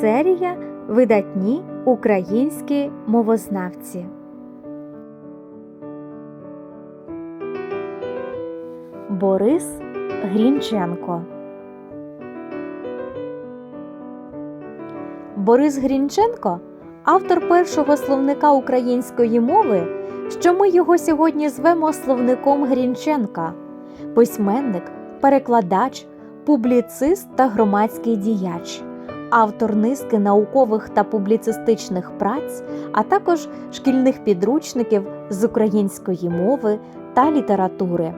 Серія Видатні українські мовознавці. Борис Грінченко. Борис Грінченко автор першого словника української мови, що ми його сьогодні звемо словником Грінченка, письменник, перекладач, публіцист та громадський діяч, автор низки наукових та публіцистичних праць, а також шкільних підручників з української мови та літератури.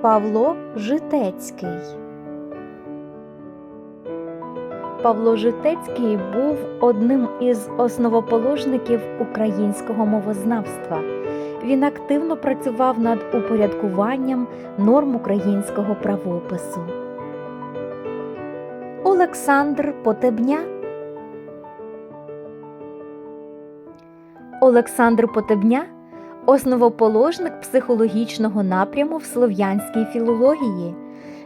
Павло Житецький Павло Житецький був одним із основоположників українського мовознавства. Він активно працював над упорядкуванням норм українського правопису. Олександр Потебня Олександр Потебня основоположник психологічного напряму в слов'янській філології.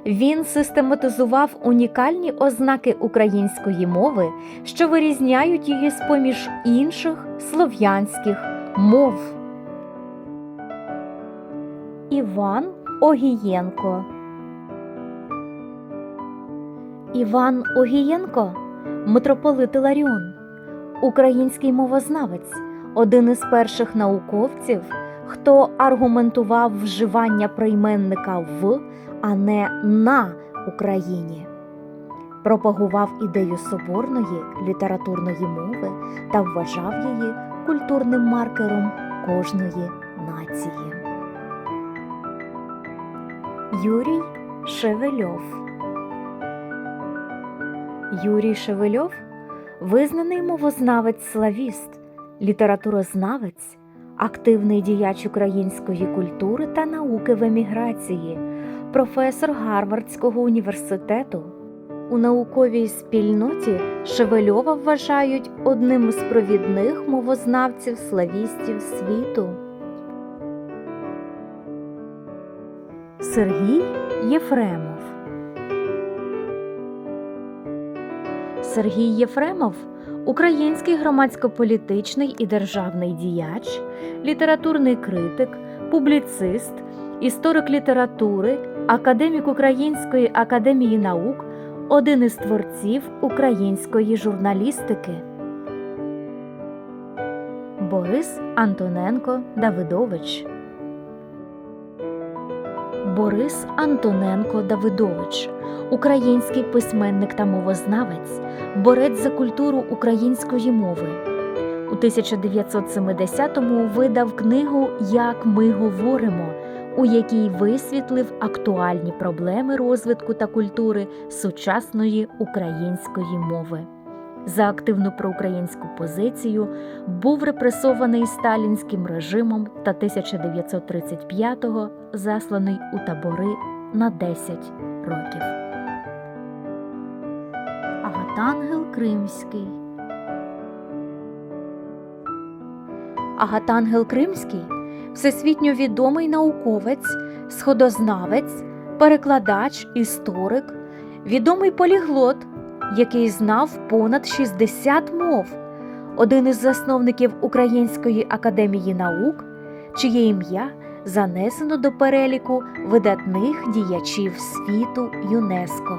Він систематизував унікальні ознаки української мови, що вирізняють її з поміж інших слов'янських мов. Іван Огієнко Іван Огієнко митрополит Іларіон, український мовознавець, один із перших науковців, хто аргументував вживання прийменника в а не на Україні. Пропагував ідею соборної літературної мови та вважав її культурним маркером кожної нації. Юрій Шевельов Юрій Шевельов визнаний мовознавець славіст, літературознавець, активний діяч української культури та науки в еміграції професор Гарвардського університету. У науковій спільноті Шевельова вважають одним з провідних мовознавців славістів світу. Сергій Єфремов Сергій Єфремов український громадсько-політичний і державний діяч, літературний критик, публіцист, історик літератури, академік Української академії наук, один із творців української журналістики. Борис Антоненко Давидович Борис Антоненко Давидович український письменник та мовознавець, борець за культуру української мови. У 1970-му видав книгу Як ми говоримо у якій висвітлив актуальні проблеми розвитку та культури сучасної української мови. За активну проукраїнську позицію був репресований сталінським режимом та 1935-го засланий у табори на 10 років. Агатангел Кримський Агатангел Кримський всесвітньо відомий науковець, сходознавець, перекладач, історик, відомий поліглот, який знав понад 60 мов, один із засновників Української академії наук, чиє ім'я занесено до переліку видатних діячів світу ЮНЕСКО.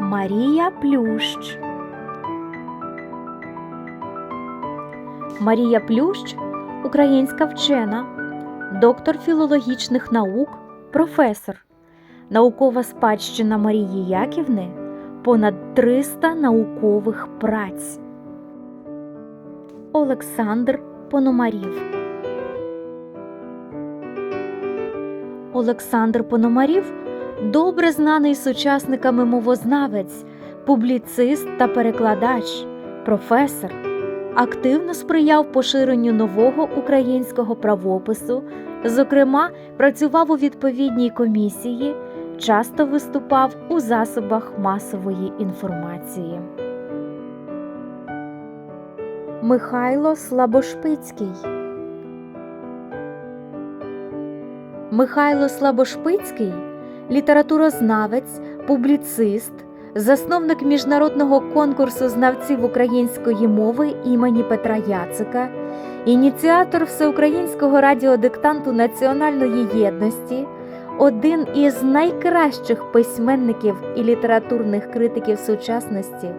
Марія Плющ. Марія Плющ українська вчена, доктор філологічних наук, професор, наукова спадщина Марії Яківни понад 300 наукових праць. Олександр Пономарів Олександр Пономарів добре знаний сучасниками мовознавець, публіцист та перекладач, професор активно сприяв поширенню нового українського правопису, зокрема, працював у відповідній комісії, часто виступав у засобах масової інформації. Михайло Слабошпицький Михайло Слабошпицький літературознавець, публіцист, засновник міжнародного конкурсу знавців української мови імені Петра Яцика, ініціатор всеукраїнського радіодиктанту національної єдності, один із найкращих письменників і літературних критиків сучасності,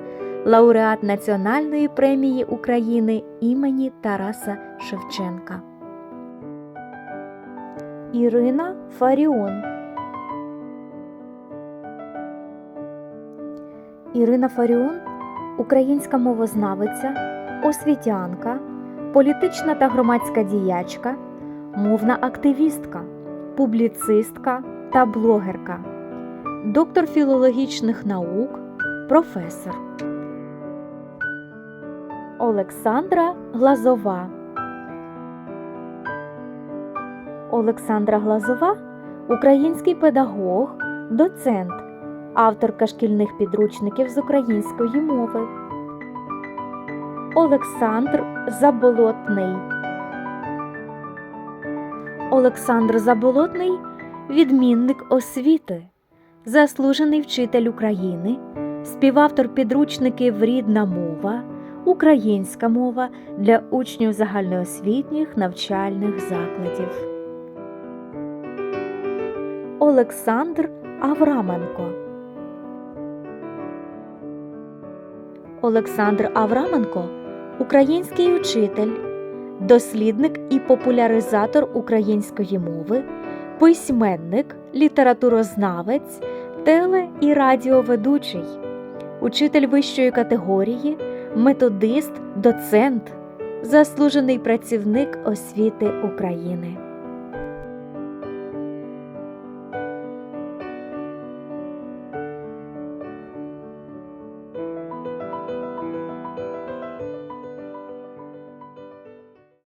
лауреат Національної премії України імені Тараса Шевченка. Ірина Фаріон Ірина Фаріон українська мовознавиця, освітянка, політична та громадська діячка, мовна активістка, публіцистка та блогерка, доктор філологічних наук, професор. Олександра Глазова Олександра Глазова український педагог, доцент, авторка шкільних підручників з української мови. Олександр Заболотний. Олександр Заболотний відмінник освіти, заслужений вчитель України, співавтор підручників Рідна мова, Українська мова для учнів загальноосвітніх навчальних закладів. Олександр Авраменко. Олександр Авраменко український учитель, дослідник і популяризатор української мови, письменник, літературознавець, теле- і радіоведучий, учитель вищої категорії, методист, доцент, заслужений працівник освіти України.